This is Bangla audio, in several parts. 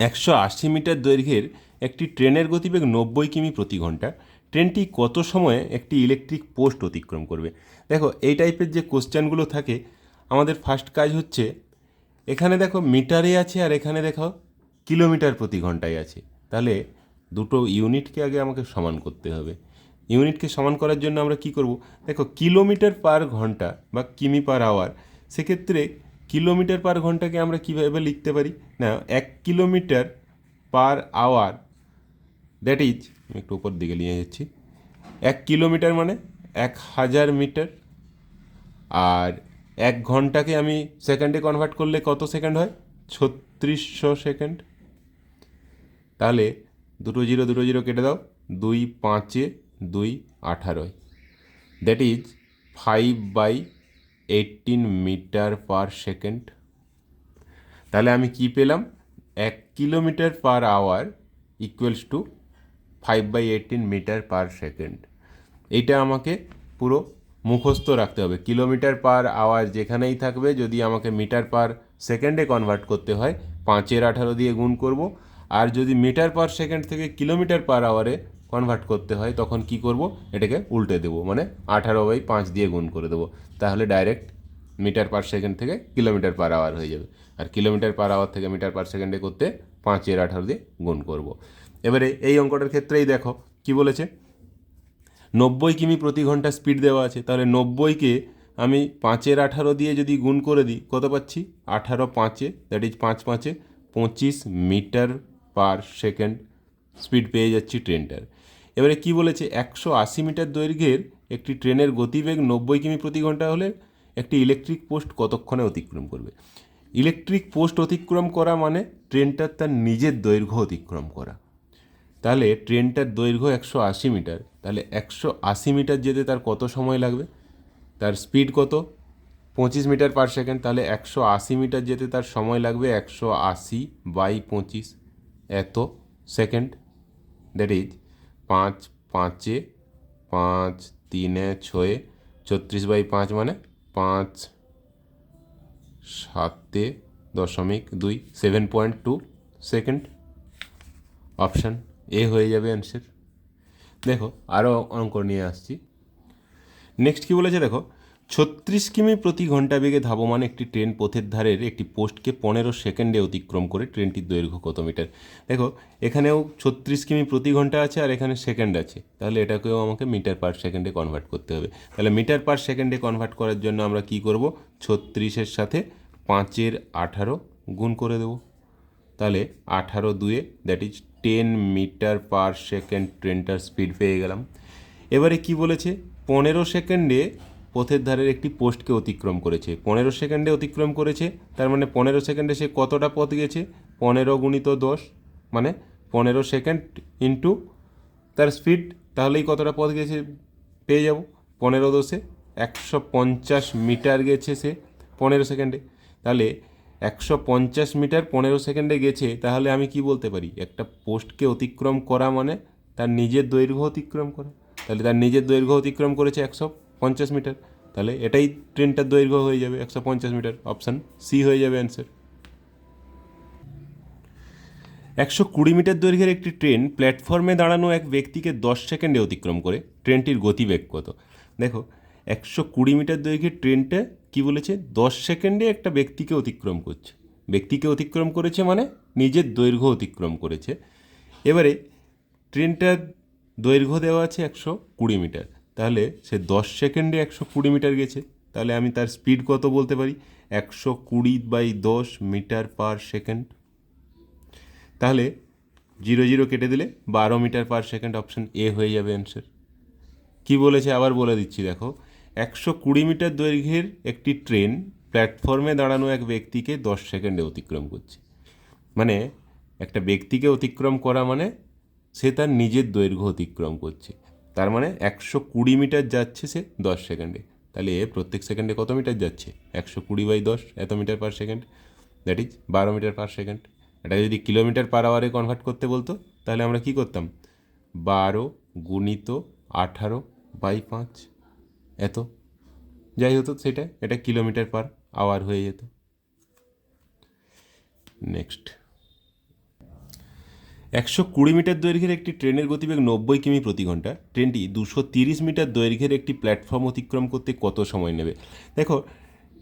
একশো আশি মিটার দৈর্ঘ্যের একটি ট্রেনের গতিবেগ নব্বই কিমি প্রতি ঘণ্টা, ট্রেনটি কত সময়ে একটি ইলেকট্রিক পোস্ট অতিক্রম করবে? দেখো, এই টাইপের যে কোশ্চেনগুলো থাকে, আমাদের ফার্স্ট কাজ হচ্ছে, এখানে দেখো মিটারে আছে আর এখানে দেখো কিলোমিটার প্রতি ঘন্টায় আছে। তাহলে দুটো ইউনিটকে আগে আমাকে সমান করতে হবে। ইউনিটকে সমান করার জন্য আমরা কি করব? দেখো, কিলোমিটার পার ঘণ্টা বা কিমি পার আওয়ার সেক্ষেত্রে কিলোমিটার পার ঘন্টাকে আমরা কীভাবে লিখতে পারি? না এক kilometre per hour that is আমি একটু উপর দিকে নিয়ে যাচ্ছি। এক কিলোমিটার মানে এক হাজার মিটার। আর এক ঘন্টাকে আমি সেকেন্ডে কনভার্ট করলে কত সেকেন্ড হয়? ছত্রিশশো সেকেন্ড। তাহলে দুটো জিরো দুটো জিরো কেটে দাও। দুই পাঁচে দুই আঠারোয়। That is five by eighteen metre per second তাহলে আমি কি পেলাম? এক kilometre per hour equals to five by eighteen metre per second এইটা আমাকে পুরো মুখস্থ রাখতে হবে। কিলোমিটার পার আওয়ার যেখানেই থাকবে, যদি আমাকে মিটার পার সেকেন্ডে কনভার্ট করতে হয়, পাঁচের আঠারো দিয়ে গুণ করব। আর যদি মিটার পার সেকেন্ড থেকে কিলোমিটার পার আওয়ারে কনভার্ট করতে হয়, তখন কি করব? এটাকে উল্টে দেবো মানে আঠারো বাই পাঁচ দিয়ে গুণ করে দেবো। তাহলে ডাইরেক্ট মিটার পার সেকেন্ড থেকে কিলোমিটার পার আওয়ার হয়ে যাবে। আর কিলোমিটার পার আওয়ার থেকে মিটার পার সেকেন্ডে করতে পাঁচের আঠারো দিয়ে গুণ করব। এবারে এই অঙ্কটার ক্ষেত্রেই দেখো, কি বলেছে? নব্বই কিমি প্রতি ঘণ্টা স্পিড দেওয়া আছে, তাহলে নব্বইকে আমি পাঁচের আঠারো দিয়ে যদি গুণ করে দিই, কত পাচ্ছি? আঠারো পাঁচে দ্যাট ইজ পাঁচ পাঁচে পঁচিশ মিটার পার সেকেন্ড স্পিড পেয়ে যাচ্ছি ট্রেনটার। এবারে কি বলেছে? একশো আশি মিটার দৈর্ঘ্যের একটি ট্রেনের গতিবেগ নব্বই কিমি প্রতি ঘণ্টা হলে একটি ইলেকট্রিক পোস্ট কতক্ষণে অতিক্রম করবে? ইলেকট্রিক পোস্ট অতিক্রম করা মানে ট্রেনটার তার নিজের দৈর্ঘ্য অতিক্রম করা। তাহলে ট্রেনটার দৈর্ঘ্য একশো আশি মিটার, তাহলে একশো আশি মিটার যেতে তার কত সময় লাগবে? তার স্পিড কত? পঁচিশ মিটার পার সেকেন্ড তাহলে একশো আশি মিটার যেতে তার সময় লাগবে একশো আশি বাই পঁচিশ। এত সেকেন্ড দ্যাট ইজ পাঁচ, পাঁচে, পাঁচ, তিনে, ছয়ে, ছত্রিশ বাই পাঁচ মানে পাঁচ, সাতে, দশমিক দুই, seven point two second. Option A হয়ে যাবে অ্যান্সার। দেখো আরও অঙ্ক নিয়ে আসছি। নেক্সট কী বলেছে দেখো? ছত্রিশ কিমি প্রতি ঘণ্টা বেগে ধাবমান একটি ট্রেন পথের ধারের একটি পোস্টকে পনেরো সেকেন্ডে অতিক্রম করে ট্রেনটির দৈর্ঘ্য কত মিটার? দেখো, এখানেও ছত্রিশ কিমি প্রতি ঘণ্টা আছে আর এখানে সেকেন্ড আছে। তাহলে এটাকেও আমাকে মিটার পার সেকেন্ডে কনভার্ট করতে হবে। তাহলে মিটার পার সেকেন্ডে কনভার্ট করার জন্য আমরা কি করব? ছত্রিশের সাথে পাঁচের আঠারো গুণ করে দেবো। তাহলে আঠারো দুয়ে that is ten metre per second ট্রেনটার speed পেয়ে গেলাম। এবারে কি বলেছে? পনেরো সেকেন্ডে পথের ধারের একটি পোস্টকে অতিক্রম করেছে। পনেরো সেকেন্ডে অতিক্রম করেছে, তার মানে পনেরো সেকেন্ডে সে কতটা পথ গেছে? পনেরো গুণিত দশ মানে পনেরো সেকেন্ড ইন্টু তার স্পিড তাহলেই কতটা পথ গেছে পেয়ে যাব। পনেরো দশে একশো পঞ্চাশ মিটার গেছে সে পনেরো সেকেন্ডে। তাহলে একশো পঞ্চাশ মিটার পনেরো সেকেন্ডে গেছে, তাহলে আমি কি বলতে পারি? একটা পোস্টকে অতিক্রম করা মানে তার নিজের দৈর্ঘ্য অতিক্রম করা। তাহলে তার নিজের দৈর্ঘ্য অতিক্রম করেছে একশো পঞ্চাশ মিটার, তাহলে এটাই ট্রেনটার দৈর্ঘ্য হয়ে যাবে একশো পঞ্চাশ মিটার অপশান সি হয়ে যাবে অ্যান্সার একশো কুড়ি মিটার দৈর্ঘ্যের একটি ট্রেন প্ল্যাটফর্মে দাঁড়ানো এক ব্যক্তিকে দশ সেকেন্ডে অতিক্রম করে। ট্রেনটির গতিবেগ কত? দেখো, একশো কুড়ি মিটার দৈর্ঘ্যের ট্রেনটা কি বলেছে? দশ সেকেন্ডে একটা ব্যক্তিকে অতিক্রম করছে। ব্যক্তিকে অতিক্রম করেছে মানে নিজের দৈর্ঘ্য অতিক্রম করেছে। এবারে ট্রেনটার দৈর্ঘ্য দেওয়া আছে একশো কুড়ি মিটার। তাহলে সে দশ সেকেন্ডে একশো কুড়ি মিটার গেছে। তাহলে আমি তার স্পিড কত বলতে পারি? একশো কুড়ি বাই দশ মিটার পার সেকেন্ড। তাহলে জিরো জিরো কেটে দিলে বারো metre per second option A হয়ে যাবে অ্যান্সার কি বলেছে? আবার বলে দিচ্ছি, দেখো। একশো কুড়ি মিটার দৈর্ঘ্যের একটি ট্রেন প্ল্যাটফর্মে দাঁড়ানো এক ব্যক্তিকে দশ সেকেন্ডে অতিক্রম করছে। মানে একটা ব্যক্তিকে অতিক্রম করা মানে সে তার নিজের দৈর্ঘ্য অতিক্রম করছে। তার মানে একশো কুড়ি মিটার যাচ্ছে সে দশ সেকেন্ডে। তাহলে এ প্রত্যেক সেকেন্ডে কত মিটার যাচ্ছে? একশো কুড়ি বাই দশ, এত metre per second. That is বারো মিটার পার সেকেন্ড। এটা যদি কিলোমিটার পার আওয়ারে কনভার্ট করতে বলতো, তাহলে আমরা কি করতাম? বারো গুণিত আঠারো বাই পাঁচ, এত। যাই হতো সেটা, এটা কিলোমিটার পার আওয়ার হয়ে যেত। নেক্সট একশো কুড়ি মিটার দৈর্ঘ্যের একটি ট্রেনের গতিবেগ নব্বই কিমি প্রতি ঘণ্টা। ট্রেনটি দুশো তিরিশ মিটার দৈর্ঘ্যের একটি প্ল্যাটফর্ম অতিক্রম করতে কত সময় নেবে? দেখো,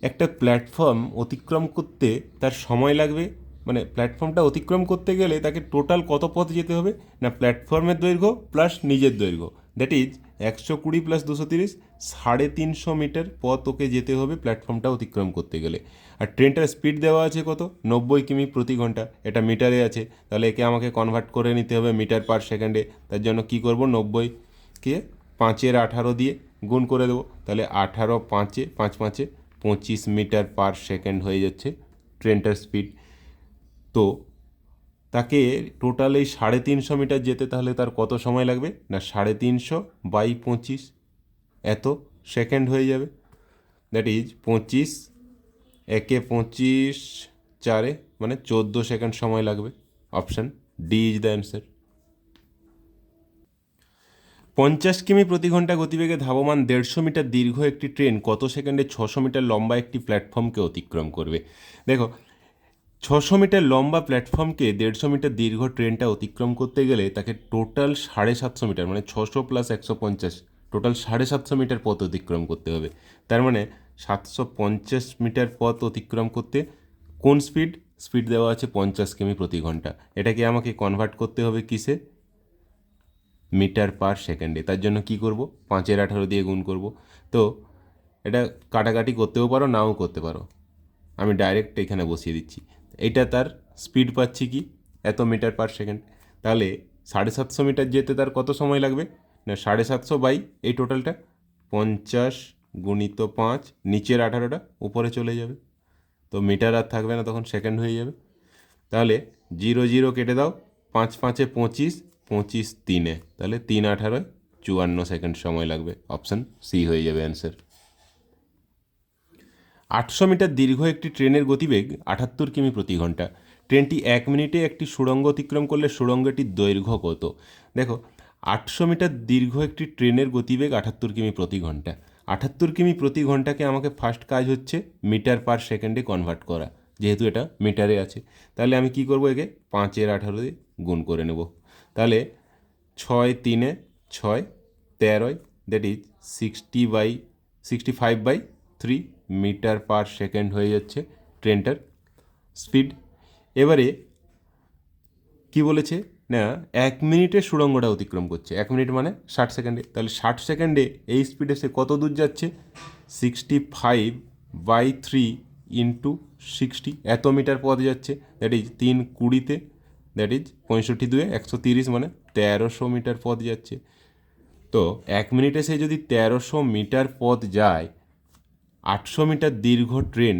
একটা প্ল্যাটফর্ম অতিক্রম করতে তার সময় লাগবে। মানে প্ল্যাটফর্মটা অতিক্রম করতে গেলে তাকে টোটাল কত পথ যেতে হবে? না, প্ল্যাটফর্মের দৈর্ঘ্য প্লাস নিজের দৈর্ঘ্য। দ্যাট ইজ, একশো কুড়ি প্লাস দুশো তিরিশ সাড়ে তিনশো মিটার পথ ওকে যেতে হবে প্ল্যাটফর্মটা অতিক্রম করতে গেলে। আর ট্রেনটার স্পিড দেওয়া আছে কত? নব্বই কিমি প্রতি ঘণ্টা। এটা মিটারে আছে। তাহলে একে আমাকে কনভার্ট করে নিতে হবে মিটার পার সেকেন্ডে। তার জন্য কি করব? নব্বইকে পাঁচের আঠারো দিয়ে গুণ করে দেবো। তাহলে আঠারো পাঁচে, পাঁচ পাঁচে পঁচিশ মিটার পার সেকেন্ড হয়ে যাচ্ছে ট্রেনটার স্পিড। তো তাকে টোটাল এই সাড়ে তিনশো মিটার যেতে তাহলে তার কত সময় লাগবে? না, সাড়ে তিনশো বাই পঁচিশ এত সেকেন্ড হয়ে যাবে। দ্যাট ইজ পঁচিশ, একে পঁচিশ চারে মানে চোদ্দ সেকেন্ড সময় লাগবে। Option D is the answer পঞ্চাশ কিমি প্রতি ঘণ্টা গতিবেগে ধাবমান দেড়শো মিটার দীর্ঘ একটি ট্রেন কত সেকেন্ডে ছশো মিটার লম্বা একটি প্ল্যাটফর্মকে অতিক্রম করবে? দেখো, ছশো মিটার লম্বা প্ল্যাটফর্মকে দেড়শো মিটার দীর্ঘ ট্রেনটা অতিক্রম করতে গেলে তাকে টোটাল সাড়ে সাতশো মিটার মানে ছশো প্লাস একশো পঞ্চাশ টোটাল সাড়ে সাতশো মিটার পথ অতিক্রম করতে হবে। তার মানে সাতশো পঞ্চাশ মিটার পথ অতিক্রম করতে কোন স্পিড স্পিড দেওয়া আছে পঞ্চাশ কিমি প্রতি ঘণ্টা। এটাকে আমাকে কনভার্ট করতে হবে কিসে? মিটার পার সেকেন্ডে। তার জন্য কি করব? পাঁচের আঠারো দিয়ে গুণ করব। তো এটা কাটাকাটি করতেও পারো, নাও করতে পারো। আমি ডাইরেক্ট এখানে বসিয়ে দিচ্ছি। এটা তার স্পিড পাচ্ছি কি? এত মিটার পার সেকেন্ড। তাহলে সাড়ে সাতশো মিটার যেতে তার কত সময় লাগবে? না, সাড়ে সাতশো বাই এই টোটালটা পঞ্চাশ গুণিত পাঁচ, নিচের আঠারোটা, উপরে চলে যাবে। তো মিটার আর থাকবে না, তখন সেকেন্ড হয়ে যাবে। তাহলে জিরো জিরো কেটে দাও, পাঁচ পাঁচে পঁচিশ পঁচিশ তিনে। তাহলে তিন আঠারোয় চুয়ান্ন সেকেন্ড সময় লাগবে। অপশান সি হয়ে যাবে অ্যান্সার আটশো মিটার দীর্ঘ একটি ট্রেনের গতিবেগ আটাত্তর কিমি প্রতি ঘণ্টা। ট্রেনটি এক মিনিটে একটি সুড়ঙ্গ অতিক্রম করলে সুড়ঙ্গটির দৈর্ঘ্য কত? দেখো আটশো মিটার দীর্ঘ একটি ট্রেনের গতিবেগ আটাত্তর কিমি প্রতি ঘণ্টা। আটাত্তর কিমি প্রতি ঘন্টাকে আমাকে ফার্স্ট কাজ হচ্ছে মিটার পার সেকেন্ডে কনভার্ট করা। যেহেতু এটা মিটারে আছে, তাহলে আমি কি করব একে? পাঁচের আঠারো দিয়ে গুণ করে নেব। তাহলে ছয় তিনে ছয়, তেরোয় that is sixty by sixty five by three metre per second হয়ে যাচ্ছে ট্রেনটার স্পিড এবারে কি বলেছে? না, এক মিনিটে সুড়ঙ্গটা অতিক্রম করছে। এক মিনিট মানে ষাট সেকেন্ডে। তাহলে ষাট সেকেন্ডে এই স্পিডে সে কত দূর যাচ্ছে? Sixty five by three into sixty এত মিটার পথ যাচ্ছে। দ্যাট ইজ তিন কুড়িতে। দ্যাট ইজ পঁয়ষট্টি দুয়ে একশো তিরিশ মানে তেরোশো মিটার পথ যাচ্ছে। তো এক মিনিটে সে যদি তেরোশো মিটার পথ যায়, আটশো মিটার দীর্ঘ ট্রেন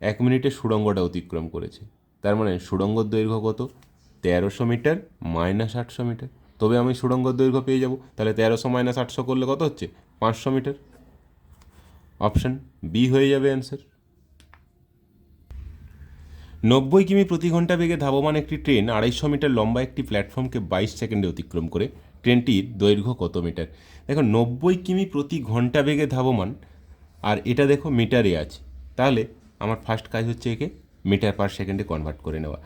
এক মিনিটে সুড়ঙ্গটা অতিক্রম করেছে। তার মানে সুড়ঙ্গর দৈর্ঘ্য কত? তেরোশো মিটার মাইনাস আটশো মিটার। তবে আমি সুড়ঙ্গর দৈর্ঘ্য পেয়ে যাব। তাহলে তেরোশো মাইনাস আটশো করলে কত হচ্ছে? পাঁচশো মিটার। অপশান বি হয়ে যাবে অ্যান্সার। নব্বই কিমি প্রতি ঘণ্টা বেগে ধাবমান একটি ট্রেন আড়াইশো মিটার লম্বা একটি প্ল্যাটফর্মকে বাইশ সেকেন্ডে অতিক্রম করে। ট্রেনটির দৈর্ঘ্য কত মিটার? দেখো, নব্বই কিমি প্রতি ঘণ্টা বেগে ধাবমান, আর এটা দেখো মিটারে আছে। তাহলে আমার ফার্স্ট কাজ হচ্ছে একে মিটার পার সেকেন্ডে কনভার্ট করে নেওয়া।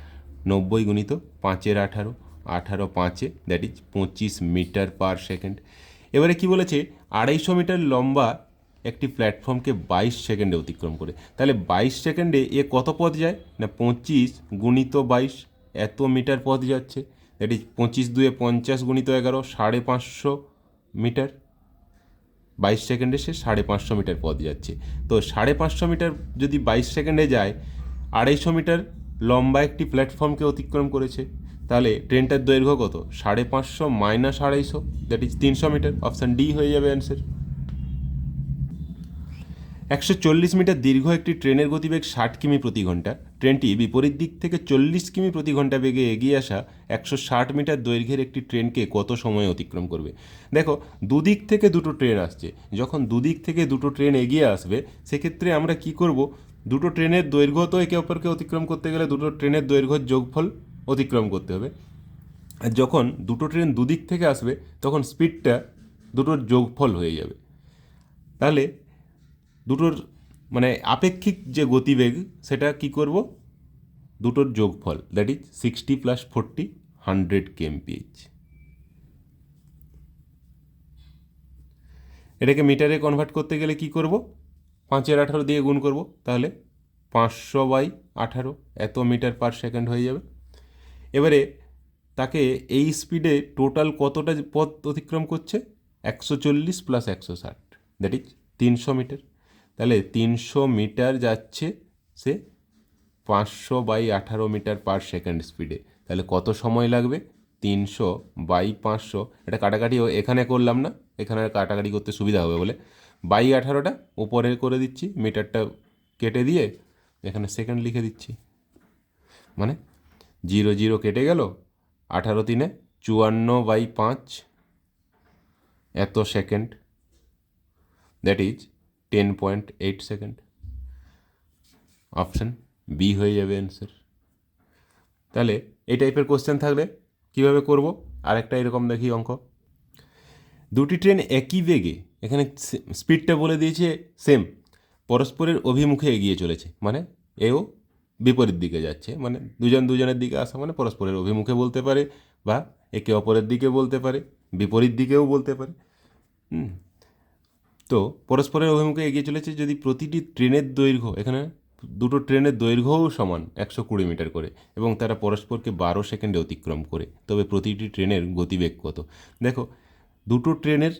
নব্বই গুণিত পাঁচের আঠারো আঠারো পাঁচে দ্যাট ইজ পঁচিশ মিটার পার সেকেন্ড এবারে কি বলেছে? আড়াইশো মিটার লম্বা একটি প্ল্যাটফর্মকে বাইশ সেকেন্ডে অতিক্রম করে। তাহলে বাইশ সেকেন্ডে এ কত পথ যায়? না পঁচিশ গুণিত বাইশ এত মিটার পথ যাচ্ছে। দ্যাট ইজ পঁচিশ দুয়ে পঞ্চাশ গুণিত এগারো, সাড়ে পাঁচশো মিটার। বাইশ সেকেন্ডে সে সাড়ে পাঁচশো মিটার পথ যাচ্ছে। তো সাড়ে পাঁচশো মিটার যদি বাইশ সেকেন্ডে যায়, আড়াইশো মিটার লম্বা একটি প্ল্যাটফর্মকে অতিক্রম করেছে। তাহলে ট্রেনটার দৈর্ঘ্য কত? সাড়ে পাঁচশো মাইনাস আড়াইশো। দ্যাট ইজ তিনশো মিটার। অপশান ডি হয়ে যাবে অ্যান্সার একশো চল্লিশ মিটার দীর্ঘ একটি ট্রেনের গতিবেগ ষাট কিমি প্রতি ঘণ্টা। ট্রেনটি বিপরীত দিক থেকে চল্লিশ কিমি প্রতি ঘণ্টা বেগে এগিয়ে আসা একশো ষাট মিটার দৈর্ঘ্যের একটি ট্রেনকে কত সময় অতিক্রম করবে? দেখো, দুদিক থেকে দুটো ট্রেন আসছে। যখন দুদিক থেকে দুটো ট্রেন এগিয়ে আসবে, সেক্ষেত্রে আমরা কি করব? দুটো ট্রেনের দৈর্ঘ্য তো একে অপরকে অতিক্রম করতে গেলে দুটো ট্রেনের দৈর্ঘ্যের যোগফল অতিক্রম করতে হবে। আর যখন দুটো ট্রেন দুদিক থেকে আসবে, তখন স্পিডটা দুটোর যোগফল হয়ে যাবে। তাহলে দুটোর মানে আপেক্ষিক যে গতিবেগ, সেটা কি করব? দুটোর যোগফল that is sixty plus forty hundred KMPH এটাকে মিটারে কনভার্ট করতে গেলে কি করব? পাঁচের আঠারো দিয়ে গুণ করব, তাহলে পাঁচশো বাই আঠারো এত মিটার পার সেকেন্ড হয়ে যাবে। এবারে তাকে এই স্পিডে টোটাল কতটা পথ অতিক্রম করছে? একশো চল্লিশ প্লাস একশো ষাট। দ্যাট ইজ তিনশো মিটার। তাহলে তিনশো মিটার যাচ্ছে সে পাঁচশো বাই আঠারো মিটার পার সেকেন্ড স্পিডে। তাহলে কত সময় লাগবে? তিনশো বাই পাঁচশো। এটা কাটাকাটি এখানে করলাম না। এখানে কাটাকাটি করতে সুবিধা হবে বলে। বাই আঠারোটা উপরে করে দিচ্ছি, মিটারটা কেটে দিয়ে এখানে সেকেন্ড লিখে দিচ্ছি। মানে জিরো জিরো কেটে গেল, আঠারো তিনে চুয়ান্ন বাই পাঁচ, এত second that is ten point eight second option B হয়ে যাবে অ্যান্সার তাহলে এই টাইপের কোশ্চেন থাকলে কীভাবে করব? আরেকটা এরকম দেখি অঙ্ক। দুটি ট্রেন একই বেগে এখানে স্পিডটা বলে দিয়েছে সেম পরস্পরের অভিমুখে এগিয়ে চলেছে মানে এও বিপরীত দিকে যাচ্ছে মানে দুজন দুজনের দিকে আসা মানে পরস্পরের অভিমুখে বলতে পারে বা একে অপরের দিকে বলতে পারে, বিপরীত দিকেও বলতে পারে। তো পরস্পরের অভিমুখে এগিয়ে চলেছে যদি প্রতিটি ট্রেনের দৈর্ঘ্য, এখানে দুটো ট্রেনের দৈর্ঘ্যও সমান একশো কুড়ি মিটার করে এবং তারা পরস্পরকে বারো সেকেন্ডে অতিক্রম করে, তবে প্রতিটি ট্রেনের গতিবেগ কত? দেখো, দুটো ট্রেনের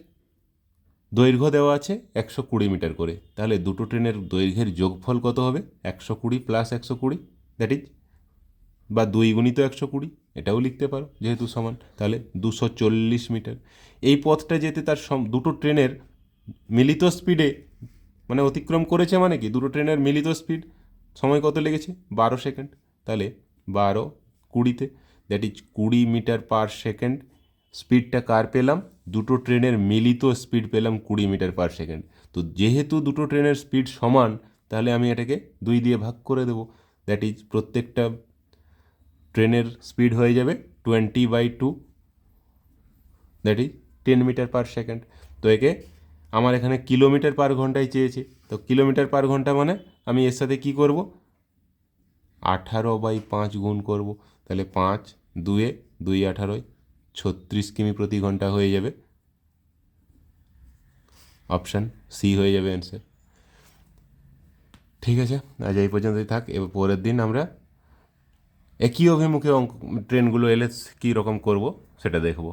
দৈর্ঘ্য দেওয়া আছে একশো কুড়ি মিটার করে। তাহলে দুটো ট্রেনের দৈর্ঘ্যের যোগফল কত হবে? একশো কুড়ি প্লাস একশো কুড়ি। দ্যাট ইজ বা দুই গুণিত একশো কুড়ি। এটাও লিখতে পারো, যেহেতু সমান। তাহলে দুশো চল্লিশ মিটার। এই পথটা যেতে তার সম, দুটো ট্রেনের মিলিত স্পিডে মানে অতিক্রম করেছে মানে কি? দুটো ট্রেনের মিলিত স্পিড সময় কত লেগেছে? বারো সেকেন্ড। তাহলে বারো কুড়িতে দ্যাট ইজ কুড়ি মিটার পার সেকেন্ড স্পিডটা কার পেলাম? দুটো ট্রেনের মিলিত স্পিড পেলাম কুড়ি মিটার পার সেকেন্ড তো যেহেতু দুটো ট্রেনের স্পিড সমান, তাহলে আমি এটাকে দুই দিয়ে ভাগ করে দেবো। দ্যাট ইজ প্রত্যেকটা ট্রেনের স্পিড হয়ে যাবে twenty by two that is ten metre per second তো একে আমার এখানে কিলোমিটার পার ঘন্টায় চেয়েছে। তো কিলোমিটার পার ঘণ্টা মানে আমি এর সাথে কি করব? আঠারো বাই পাঁচ গুণ করব। তাহলে পাঁচ, দুয়ে দুই আঠারোয় ছত্রিশ কিমি প্রতি ঘণ্টা হয়ে যাবে। অপশান সি হয়ে যাবে অ্যান্সার। ঠিক আছে, আজ এই পর্যন্তই থাক এবার পরের দিন আমরা একই অভিমুখে অঙ্ক, ট্রেনগুলো এলে কী রকম করব সেটা দেখব।